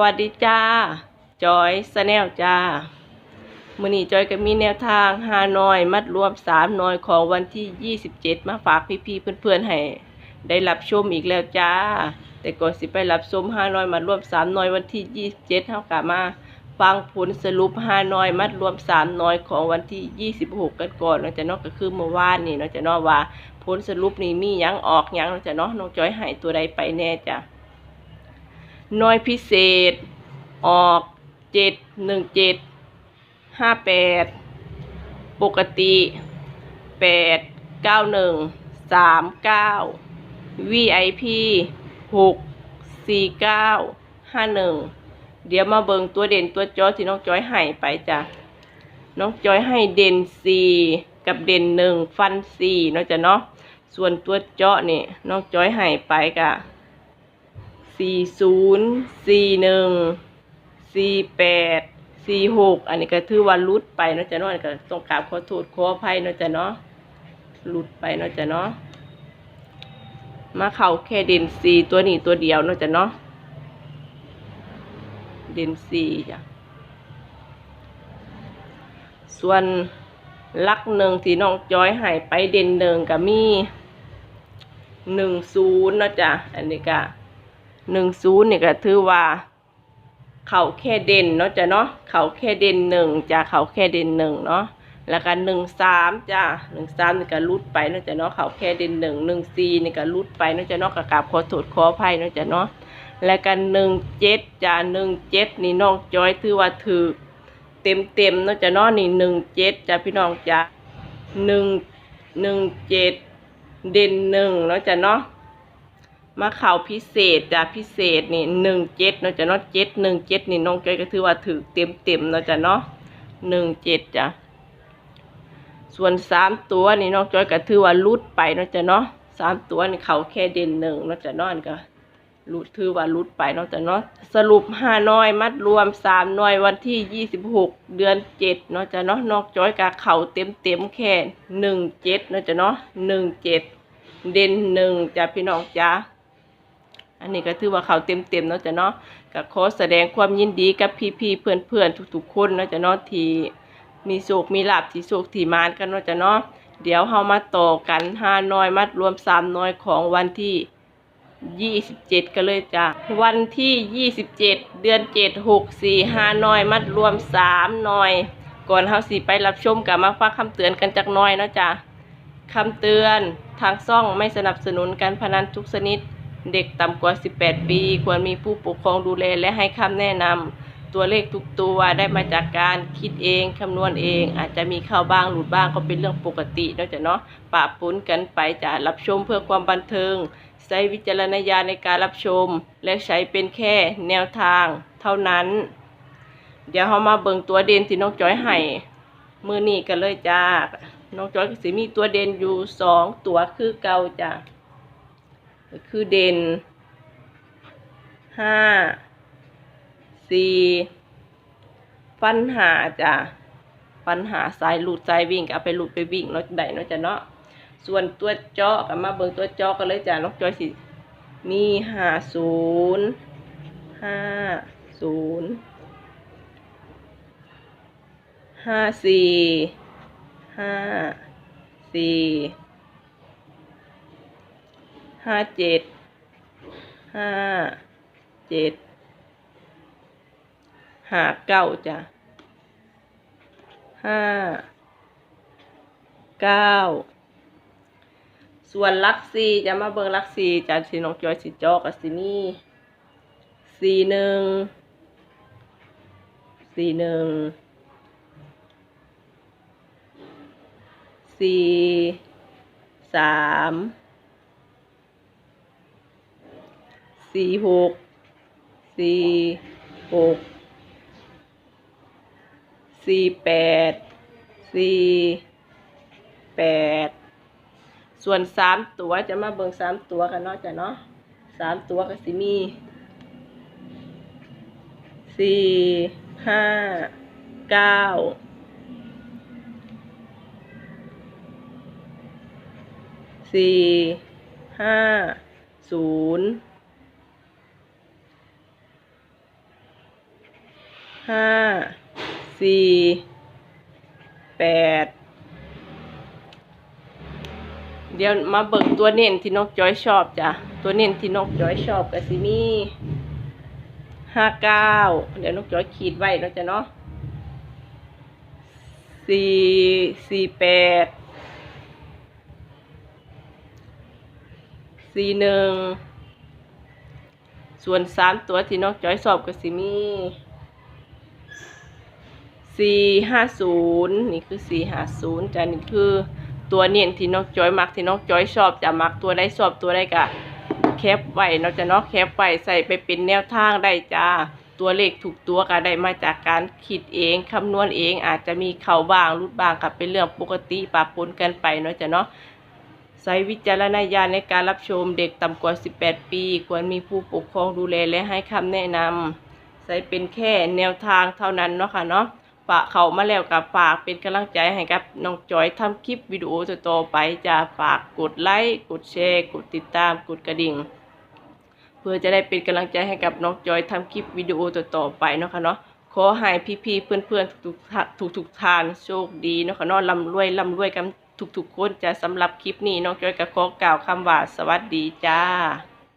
วัสดีจ้า จอยสแนลจ้า มือนี้จอยก็มีแนวทางฮานอยมัดรวมสามหนอยของวันที่ 27 มาฝากพี่ๆเพื่อนๆให้ได้รับชมอีกแล้วจ้า แต่ก่อนสิไปรับชมฮานอยมัดรวมสามหนอยวันที่ 27เท่ากับมาฟังผลสรุปฮานอยมัดรวมสามหนอยของวันที่ 26 กันก่อนเนาะจะนอกก็คือเมื่อวานนี่เนาะจะนอกว่าผลสรุปนี่มียังออกยังเนาะจะนาะน้องจอยให้ตัวใดไปแน่จ้า น้อยพิเศษ ออกเจ็ดหนึ่งเจ็ดห้าแปดปกติแปดเก้าหนึ่งสามเก้า VIP หกสี่เก้าห้าหนึ่งเดี๋ยวมาเบิงตัวเด่นตัวจอที่น้องจอยให้ไปจ้ะน้องจอยให้เด่นสี่กับเด่นหนึ่งฟันสี่เนาะจ้ะเนาะส่วนตัวเจาะนี่น้องจอยให้ไปกะ สี่ศูนย์สี่หนึ่งสี่แปดสี่หกอันนี้ก็ถือว่าลุดไปเนาะจ๊ะเนาะอันนี้ก็ต้องกราบขอโทษขออภัยเนาะจ๊ะเนาะหลุดไปเนาะจ๊ะเนาะมาเข้าแค่เด่นสี่ตัวนี้ตัวเดียวเนาะจ๊ะเนาะเด่นสี่จ้ะส่วนลักหนึ่งที่น้องจอยหายไปเด่นหนึ่งก็มีหนึ่งศูนย์เนาะจ๊ะอันนี้ก็ หนึ่งศูนย์นี่ก็ถือว่า เข่าแค่เด่นเนาะจ้ะเนาะเข่าแค่เด่นหนึ่งจ้ะเข่าแค่เด่นหนึ่งเนาะแล้วก็หนึ่งสามจ้ะหนึ่งสามนี่ก็ลุดไปเนาะจ้ะเนาะเข่าแค่เด่นหนึ่งหนึ่งสี่นี่ก็ลุดไปเนาะจ้ะเนาะกระกราบขอโทษขออภัยเนาะจ้ะเนาะแล้วก็หนึ่งเจ็ดจ้ะหนึ่งเจ็ดนี่น้องจอยถือว่าถือเต็มเต็มเนาะจ้ะเนาะนี่หนึ่งเจ็ดจ้ะพี่น้องจ้ะหนึ่งหนึ่งเจ็ดเด่นหนึ่งเนาะจ้ะเนาะ มาข่าวพิเศษจ้ะพิเศษนี่หนึ่งเจ็ดเนาะจ้ะเนาะเจ็ดหนึ่งเจ็ดนี่น้องจอยก็ถือว่าถือเต็มเต็มเนาะจ้ะเนาะหนึ่งเจ็ดจ้ะส่วนสามตัวนี่น้องจอยก็ถือว่าลุดไปเนาะจ้ะเนาะสามตัวนี่เขาแค่เด่นหนึ่งเนาะจ้ะเนาะก็ลุดถือว่าลุดไปเนาะจ้ะเนาะสรุปห้าน้อยมัดรวมสามน้อยวันที่ยี่สิบหกเดือนเจ็ดเนาะจ้ะเนาะนอกจอยกับเขาเต็มเต็มแค่หนึ่งเจ็ดเนาะจ้ะเนาะหนึ่งเจ็ดเด่นหนึ่งจ้ะพี่น้องจ้ะ อันนี้ก็ถือว่าเขาเต็มเต็มๆเนาะจ้ะเนาะก็ขอแสดงความยินดีกับพี่ๆเพื่อนๆทุกๆคนเนาะจ้ะเนาะที่มีโศกมีลาบที่โศกที่มานกันเนาะจ้ะเนาะเดี๋ยวเฮามาต่อกันห้าน้อยมัดรวมสามน้อยของวันที่ยี่สิบเจ็ดกันเลยจ้ะวันที่ยี่สิบเจ็ดเดือนเจ็ดหกสี่ห้าน้อยมัดรวมสามน้อย ก่อนเฮาสิไปรับชมกับมาฟังคำเตือนกันจากน้อยเนาะจ้ะคำเตือนทางซ่องไม่สนับสนุนการพนันทุกชนิด เด็กต่ำกว่า 18 ปี ควรมีผู้ปกครองดูแลและให้คำแนะนำตัวเลขทุกตัวได้มาจากการคิดเองคำนวณเอง อาจจะมีเข้าบ้างหลุดบ้างก็เป็นเรื่องปกตินอกจากเนาะปะปนกันไปจะรับชมเพื่อความบันเทิง ใช้วิจารณญาณในการรับชม และใช้เป็นแค่แนวทาง เท่านั้น เดี๋ยวเรามาเบิ่งตัวเด่นที่น้องจอยให้มือนี้กันเลยจ้าน้องจอยก็สิมีตัวเด่นอยู่สองตัวคือเก่าจ้ะ ก็คือเด่นห้าสี่ฟันหาจ้ะฟันหาสายหลุดสายวิ่งก็เอาไปหลุดไปวิ่งเนาะได้เนาะจ้ะเนาะส่วนตัวเจาะก็มาเบิ่งตัวเจาะกันเลยจ้ะน้องจอยสิมีห้าศูนย์ห้าศูนย์ห้าสี่ห้าสี่ ห้าเจ็ดห้าเจ็ดห้าเก้าจ้ะห้าเก้าส่วนลักซีจะมาเบิ่งลักซีจะสิน้องจอยสิจอกับสินี่สี่หนึ่งสี่หนึ่งสี่สาม สี่หกสี่หกสี่แปดสี่แปดส่วนสามตัวจะมาเบิ่งสามตัวกันเนาะจ้ะเนาะสามตัวก็สิมีสี่ห้าเก้าสี่ห้าศูนย์ ห้าสี่แปดเดี๋ยวมาเบิ่งตัวเน้นที่นกจอยชอบจ้ะ ตัวเน้นที่นกจอยชอบก็สิมีห้าเก้าเดี๋ยวนกจอยขีดไว้เนาจะเนาะสี่สี่แปดสี่หนึ่งส่วนสามตัวที่นกจอยชอบก็สิมี สี่ห้าศูนย์นี่คือสี่ห้าศูนย์จ้ะนี่คือตัวเน้นที่นกจอยมักที่นกจอยชอบจะมักตัวใดชอบตัวใดกะแคปไว้เนาะจะนาะแคปไว้ใส่ไปเป็นแนวทางได้จ้าตัวเลขถูกตัวก็ได้มาจากการคิดเองคำนวณเองอาจจะมีเข่าบางรุดบางกับเป็นเรื่องปกติปะปนกันไปเนาะจ้ะเนาะใช้วิจารณญาณในการรับชมเด็กต่ำกว่า 18 ปี ควรมีผู้ปกครองดูแลและให้คำแนะนำใช้เป็นแค่แนวทางเท่านั้นเนาะค่ะเนาะ ฝากเขามาแล้วกับฝากเป็นกำลังใจให้กับน้องจอยทำคลิปวิดีโอต่อไปจะฝากกดไลค์กดแชร์ กดติดตามกดกระดิ่ง เพื่อจะได้เป็นกำลังใจให้กับน้องจอยทำคลิปวิดีโอต่อไปเนาะค่ะเนาะขอให้พี่ๆเพื่อนๆทุกๆท่านทุกทานโชคดีเนาะค่ะเนาะร่ำรวยร่ำรวยกันทุกๆคนจะสำหรับคลิปนี้น้องจอยก็ขอกล่าวคำว่าสวัสดีจ้า